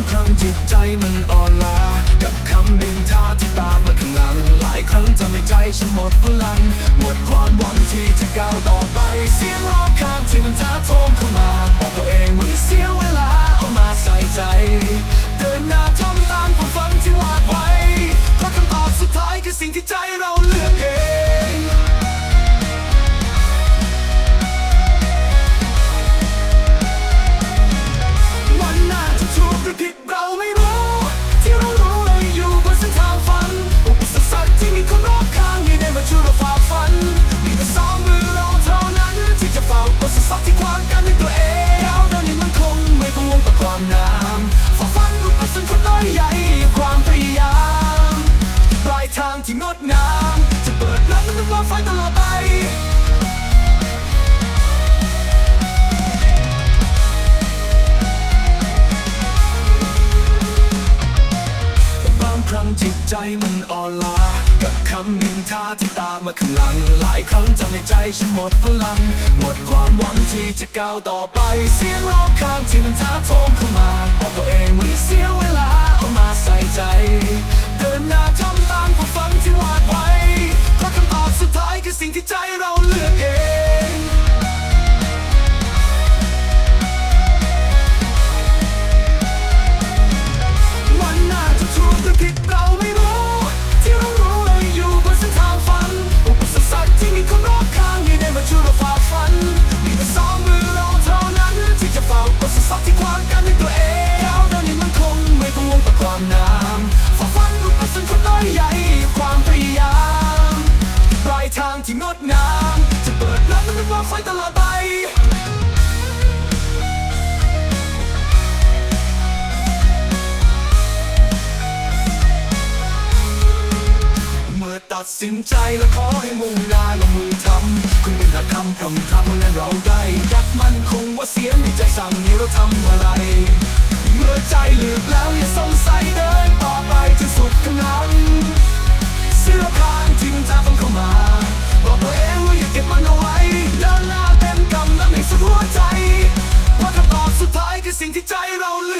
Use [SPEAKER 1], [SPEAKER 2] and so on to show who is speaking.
[SPEAKER 1] างครั้งจิตใจมันอ่อนล้ากับคำนินทาที่ตามมาข้างหลัง หลายครั้งจำไม่ใจฉันหมดพลัง หมดความหวังที่จะก้าวต่อไป เสียงร้องข้างที่มันท้า ที่งดงาม จะเปิดรับละรัอไฟตลอดไปางครั้งจิตใจมันอ่อนล้ากับคำนินทาที่ตามมาข้างหลัง หลายครั้งจำในใจฉันหมดพลัง หมดความหวังที่จะก้าวต่อไป เสียงร้องข้างที่มันท้าโถมเข้ามาบอกตัวเองไม่เสียเวลา งใยความพยายามปลายทางที่งดงามจะเปิดรับและเป็นความฝัตลอดไปตัดสินใจและขอให้มุ่งหน้าลงมือทำคุณเป็นน้าทำทำทำและเราได้ยักมันคงว่าเสียงในใจสั่งนี้เราทำอะไร เมื่อใจลืม สิ่งที่ใจเราเลือก